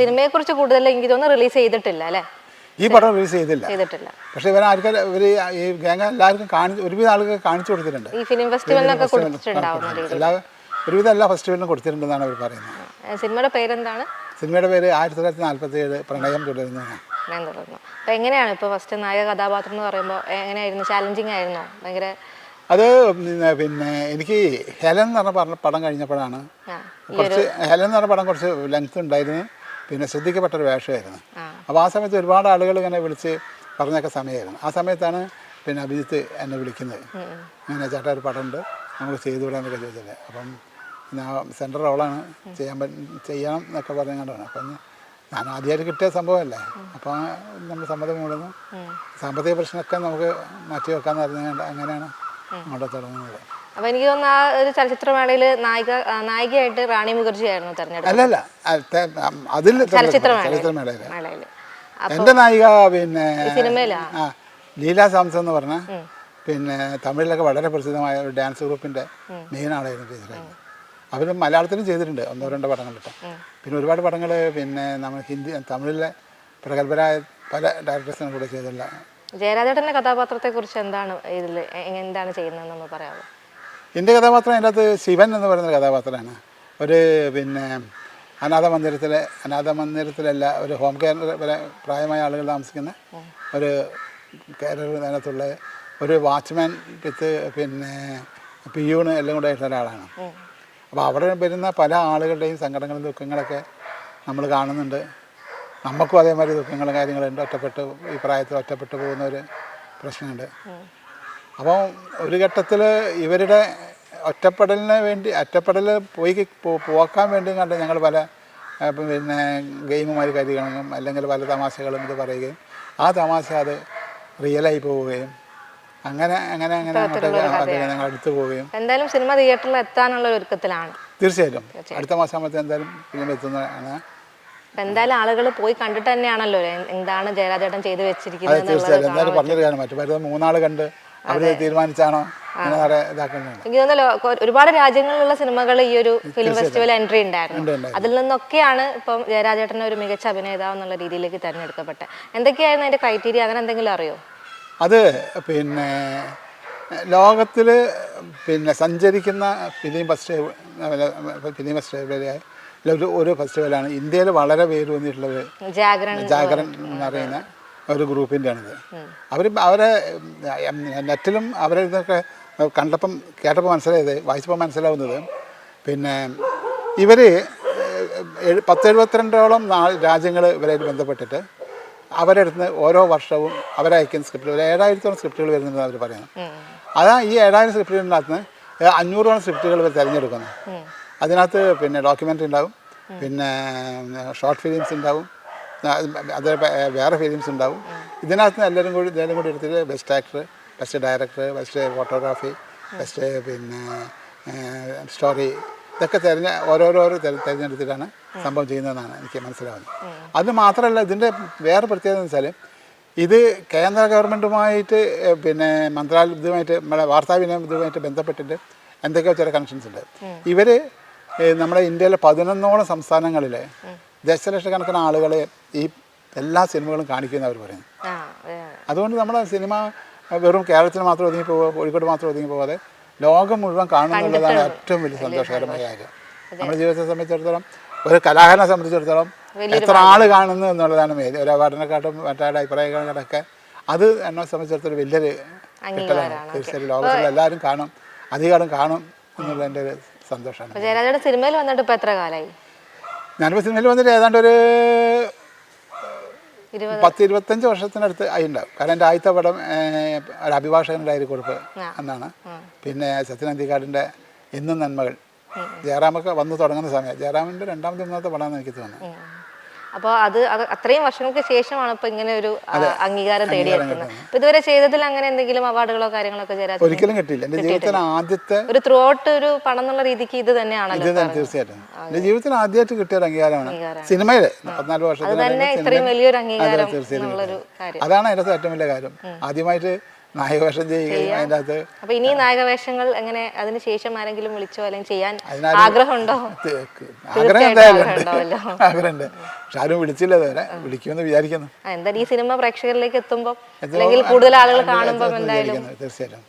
സിനിമയെ കുറിച്ച് കൂടുതൽ എനിക്ക് തോന്നുന്നു റിലീസ് ചെയ്തിട്ടില്ല അല്ലേ? ഈ പടം റിലീസ് ചെയ്തില്ല. ചെയ്തിട്ടില്ല. പക്ഷെ ഇവർ ആർക്കും ഇവർ ഈ ഗാങ് എല്ലാവർക്കും കാണിച്ച് ഒരുവിധ ആളുകൾ കാണിച്ചു കൊടുത്തിട്ടുണ്ട്. ഈ ഫിലിം ഫെസ്റ്റിവലിനൊക്കെ എല്ലാ ഒരുവിധം എല്ലാ ഫെസ്റ്റിവലിനും കൊടുത്തിട്ടുണ്ടെന്നാണ് അവർ പറയുന്നത്. സിനിമയുടെ പേരെന്താണ്? സിനിമയുടെ പേര് ആയിരത്തി തൊള്ളായിരത്തി നാൽപ്പത്തി ഏഴ് പ്രണയം തുടരുന്നതാണ് ഞാൻ തുടർന്നു അപ്പൊ എങ്ങനെയാണ് ഇപ്പോൾ ഫസ്റ്റ് നായക കഥാപാത്രം എന്ന് പറയുമ്പോൾ എങ്ങനെയായിരുന്നു? ചാലഞ്ചിങ് ആയിരുന്നോ? ഭയങ്കര അത് പിന്നെ എനിക്ക് ഹെലൻ എന്ന് പറഞ്ഞ പടം കഴിഞ്ഞപ്പോഴാണ് കുറച്ച് ഹെലൻ എന്ന് പറഞ്ഞ പടം കുറച്ച് ലെങ്ത് ഉണ്ടായിരുന്നു. പിന്നെ ശ്രദ്ധിക്കപ്പെട്ട ഒരു വേഷമായിരുന്നു അപ്പോൾ ആ സമയത്ത് ഒരുപാട് ആളുകൾ ഇങ്ങനെ വിളിച്ച് പറഞ്ഞൊക്കെ സമയമായിരുന്നു. ആ സമയത്താണ് പിന്നെ അഭിജിത്ത് എന്നെ വിളിക്കുന്നത്. ഇങ്ങനെ ചേട്ടാ ഒരു പടമുണ്ട്. നമുക്ക് ചെയ്തുവിടാന്നൊക്കെ ചോദിച്ചത് അപ്പം ഞാൻ സെന്റർ റോളാണ് ചെയ്യാൻ പറ്റും ചെയ്യണം എന്നൊക്കെ പറഞ്ഞുകൊണ്ടാണ് അപ്പം ഞാൻ ആദ്യമായിട്ട് കിട്ടിയ സംഭവമല്ലേ? അപ്പോൾ നമ്മൾ സമ്മതം കൂടുന്നു. സാമ്പത്തിക പ്രശ്നമൊക്കെ നമുക്ക് മാറ്റി വെക്കാമെന്ന് പറഞ്ഞുകൊണ്ട് അങ്ങനെയാണ് അങ്ങോട്ട് തുടങ്ങുന്നത്? അപ്പൊ എനിക്ക് തോന്നുന്നു ആ ഒരു ചലച്ചിത്രമേളയിൽ നായിക ആ, നായികയായിട്ട് റാണി മുഖർജി ആയിരുന്നു തെരഞ്ഞെടുപ്പ് അല്ലല്ല തെ- അതിൽ ചലച്ചിത്രമേളയിൽ. ചലച്ചിത്രമേളയിൽ മേളയിൽ എന്റെ നായിക പിന്നെ സിനിമയിലാ? ആ ലീല സാംസൺ എന്ന് പറഞ്ഞ പിന്നെ തമിഴിലൊക്കെ വളരെ പ്രസിദ്ധമായ ഒരു ഡാൻസ് ഗ്രൂപ്പിന്റെ മെയിൻ ആളായിരുന്നു ടീച്ചറായിരുന്നു. അവർ മലയാളത്തിലും ചെയ്തിട്ടുണ്ട് ഒന്നോ രണ്ടോ പടങ്ങളിട്ട് പിന്നെ ഒരുപാട് പടങ്ങൾ പിന്നെ നമ്മൾ ഹിന്ദി തമിഴിലെ പ്രഗത്ഭരായ പല ഡയറക്ടേഴ്സിനും കൂടെ ചെയ്തിട്ടുള്ള ജയരാജേട്ടന്റെ കഥാപാത്രത്തെ കുറിച്ച് എന്താണ് ഇതിൽ എന്താണ് ചെയ്യുന്നതെന്നൊന്ന് പറയാമോ എന്റെ കഥാപാത്രം അതിന്റെ അകത്ത് ശിവൻ എന്ന് പറയുന്ന കഥാപാത്രമാണ്. ഒരു പിന്നെ അനാഥ മന്ദിരത്തിലെ അനാഥ മന്ദിരത്തിലല്ല ഒരു ഹോം കെയർ വരെ പ്രായമായ ആളുകൾ താമസിക്കുന്ന ഒരു കെയർ അതിനകത്തുള്ള ഒരു വാച്ച്മാൻ വിത്ത് പിന്നെ പിയൂണ് എല്ലാം കൂടെ ആയിട്ടുള്ള ഒരാളാണ്. അപ്പോൾ അവിടെ വരുന്ന പല ആളുകളുടെയും സങ്കടങ്ങളും ദുഃഖങ്ങളൊക്കെ നമ്മൾ കാണുന്നുണ്ട്. നമുക്കും അതേമാതിരി ദുഃഖങ്ങളും കാര്യങ്ങളുണ്ട് ഒറ്റപ്പെട്ട് ഈ പ്രായത്തിൽ ഒറ്റപ്പെട്ട് പോകുന്ന ഒരു പ്രശ്നമുണ്ട്. അപ്പോൾ ഒരു ഘട്ടത്തിൽ ഇവരുടെ ഒറ്റപ്പെടലിന് വേണ്ടി ഒറ്റപ്പെടൽ പോയി പോക്കാൻ വേണ്ടി കണ്ട് ഞങ്ങൾ പല പിന്നെ ഗെയിമുമായി കരികളും അല്ലെങ്കിൽ പല തമാശകളും ഇത് പറയുകയും ആ തമാശ അത് റിയലായി പോവുകയും അങ്ങനെ അങ്ങനെ അങ്ങനെ ഞങ്ങൾ അടുത്ത് പോവുകയും. എന്തായാലും സിനിമ തിയേറ്ററിൽ എത്താനുള്ള ഒരുക്കത്തിലാണ്. തീർച്ചയായിട്ടും. അടുത്ത മാസം ആകുമ്പോൾ എന്തായാലും ഫിലിം എത്തുന്നതാണ്. എന്തായാലും ആളുകൾ പോയി കണ്ടിട്ട് തന്നെയാണല്ലോ എന്താണ് ജയരാജേട്ടൻ ചെയ്തു വെച്ചിരിക്കുന്നത് തീർച്ചയായിട്ടും. എന്തായാലും പറഞ്ഞൊരു കാര്യം മറ്റു പറ്റുന്ന മൂന്നാൾ കണ്ട് അവർ തീരുമാനിച്ചാണോ എനിക്ക് ഒരുപാട് രാജ്യങ്ങളിലുള്ള സിനിമകൾ ഈ ഒരു ഫിലിം ഫെസ്റ്റിവൽ എൻട്രി ഉണ്ടായിരുന്നു. അതിൽ നിന്നൊക്കെയാണ് ഇപ്പം ജയരാജേട്ടനെ ഒരു മികച്ച അഭിനേതാവ് എന്നുള്ള രീതിയിലേക്ക് തിരഞ്ഞെടുക്കപ്പെട്ടത്. എന്തൊക്കെയായിരുന്നു അതിന്റെ ക്രൈറ്റീരിയ അങ്ങനെ എന്തെങ്കിലും അറിയോ? അത് പിന്നെ ലോകത്തിൽ പിന്നെ സഞ്ചരിക്കുന്ന ഫിലിം ഫെസ്റ്റിവൽ ഫിലിം ഫെസ്റ്റിവലായി ഒരു ഫെസ്റ്റിവലാണ് ഇന്ത്യയിൽ വളരെ പേര് വന്നിട്ടുള്ളത് ജാഗ്രൻ ജാഗരൺ ജാഗരൻ എന്ന് പറയുന്ന ഒരു ഗ്രൂപ്പിന്റെയാണിത്. അവർ അവരെ നെറ്റിലും അവരെ ഇതൊക്കെ കണ്ടപ്പം കേട്ടപ്പോൾ മനസ്സിലായത് വായിച്ചപ്പോൾ മനസ്സിലാവുന്നത് പിന്നെ ഇവർ പത്ത് എഴുപത്തിരണ്ടോളം നാ രാജ്യങ്ങൾ ഇവരായിട്ട് ബന്ധപ്പെട്ടിട്ട് അവരുടെ അടുത്ത് ഓരോ വർഷവും അവരയക്കുന്ന സ്ക്രിപ്റ്റുകൾ ഏഴായിരത്തോളം സ്ക്രിപ്റ്റുകൾ വരുന്നുണ്ടെന്ന് അവർ പറയുന്നത് അതാ ഈ ഏഴായിരം സ്ക്രിപ്റ്റുകളിനകത്ത് അഞ്ഞൂറോളം സ്ക്രിപ്റ്റുകൾ ഇവർ തിരഞ്ഞെടുക്കുന്നു. അതിനകത്ത് പിന്നെ ഡോക്യുമെന്ററി ഉണ്ടാവും പിന്നെ ഷോർട്ട് ഫിലിംസ് ഉണ്ടാവും അത് വേറെ ഫിലിംസ് ഉണ്ടാവും. ഇതിനകത്ത് നിന്ന് എല്ലാവരും കൂടി എല്ലാവരും കൂടി എടുത്തിട്ട് best actor best director best photography best പിന്നെ സ്റ്റോറി ഇതൊക്കെ തിരഞ്ഞ ഓരോരോ തിര- തിരഞ്ഞെടുത്തിട്ടാണ് സംഭവം ചെയ്യുന്നതെന്നാണ് എനിക്ക് മനസ്സിലാവുന്നത്. അത് മാത്രമല്ല ഇതിന്റെ വേറെ പ്രത്യേകത എന്ന് വെച്ചാൽ ഇത് കേന്ദ്ര ഗവൺമെന്റുമായിട്ട് പിന്നെ മന്ത്രാലയ ഇതുമായിട്ട് നമ്മുടെ വാർത്താവിനിമയം ഇതുമായിട്ട് ബന്ധപ്പെട്ടിട്ട് എന്തൊക്കെയോ ചില കണക്ഷൻസ് ഉണ്ട്. ഇവർ നമ്മുടെ ഇന്ത്യയിലെ പതിനൊന്നോളം സംസ്ഥാനങ്ങളിലെ ദശലക്ഷക്കണക്കിന് ആളുകളെ ഈ എല്ലാ സിനിമകളും കാണിക്കുന്ന അവർ പറയുന്നു. ആ അതുകൊണ്ട് നമ്മുടെ സിനിമ വെറും കേരളത്തിൽ മാത്രം ഒതുങ്ങി പോവുക കോഴിക്കോട് മാത്രം ഒതുങ്ങി പോവാതെ ലോകം മുഴുവൻ കാണുന്നുള്ളതാണ് ഏറ്റവും വലിയ സന്തോഷകരമായ കാര്യം. നമ്മുടെ ജീവിതത്തെ സംബന്ധിച്ചിടത്തോളം ഒരു കലാകാരനെ സംബന്ധിച്ചിടത്തോളം എത്ര ആൾ കാണുന്നു എന്നുള്ളതാണ് ഒരു അവാർഡിനെക്കാട്ടും മറ്റാരുടെ അഭിപ്രായങ്ങളൊക്കെ അത് എന്നെ സംബന്ധിച്ചിടത്തോളം വലിയൊരു കിട്ടലാണ്. തീർച്ചയായും ലോകത്തിൽ എല്ലാവരും കാണും അധികാരം കാണും എന്നുള്ളതിന്റെ ഒരു സന്തോഷമാണ്. സിനിമയിൽ വന്നിട്ട് ഇപ്പോൾ എത്ര കാലായി ഞാനിപ്പോൾ സിനിമയിൽ വന്നിട്ട് ഏതാണ്ട് ഒരു പത്ത് ഇരുപത്തഞ്ച് വർഷത്തിനടുത്ത് ആയിണ്ടാവും. കാരണം എന്റെ ആദ്യത്തെ പടം ഒരു അഭിഭാഷകന്റെ ഡയറി കുറിപ്പ് എന്നാണ്. പിന്നെ സത്യനന്ദിക്കാടിന്റെ ഇന്നും നന്മകൾ. ജയറാമൊക്കെ വന്ന് തുടങ്ങുന്ന സമയം. ജയറാമിന്റെ രണ്ടാമത്തെ മൂന്നാമത്തെ പടമാണെന്ന് എനിക്ക് തോന്നുന്നു. അപ്പോൾ അത് അത് അത്രയും വർഷങ്ങൾക്ക് ശേഷമാണ് ഇപ്പൊ ഇങ്ങനെ ഒരു അംഗീകാരം തേടിയെടുക്കുന്നത് അപ്പൊ ഇതുവരെ ചെയ്തതിൽ അങ്ങനെ എന്തെങ്കിലും അവാർഡുകളോ കാര്യങ്ങളോ ഒക്കെ ജയരാജ് ഒരിക്കലും കിട്ടിയില്ല. എന്റെ ജീവിതത്തിൽ ആദ്യത്തെ ഒരു ത്രൂ ഔട്ട് ഒരു പണം എന്നുള്ള രീതിക്ക് ഇത് തന്നെയാണല്ലോ തീർച്ചയായിട്ടും. എന്റെ ജീവിതത്തിൽ ആദ്യമായിട്ട് കിട്ടിയ ഒരു അംഗീകാരമാണ് സിനിമയിൽ പതിനാല് വർഷത്തിൽ തന്നെ ഇത്രയും വലിയൊരു അംഗീകാരം അതാണ് അതിന്റെ ഏറ്റവും വലിയ കാര്യം. ആദ്യമായിട്ട് നായകവേഷം ചെയ്യുകയും അതിന്റെ അകത്ത് അപ്പൊ ഇനി നായകവേഷങ്ങൾ എങ്ങനെ അതിന് ശേഷം ആരെങ്കിലും വിളിച്ചോ അല്ലെങ്കിൽ ചെയ്യാൻ ആഗ്രഹമുണ്ടോ? ആഗ്രഹം എന്തായാലും. ആഗ്രഹമുണ്ട്. പക്ഷെ ആരും വിളിച്ചില്ല ഇതുവരെ. വിളിക്കുമെന്ന് വിചാരിക്കുന്നു. എന്തായാലും ഈ സിനിമ പ്രേക്ഷകരിലേക്ക് എത്തുമ്പോൾ അല്ലെങ്കിൽ കൂടുതൽ ആളുകൾ കാണുമ്പോൾ എന്തായാലും തീർച്ചയായിട്ടും.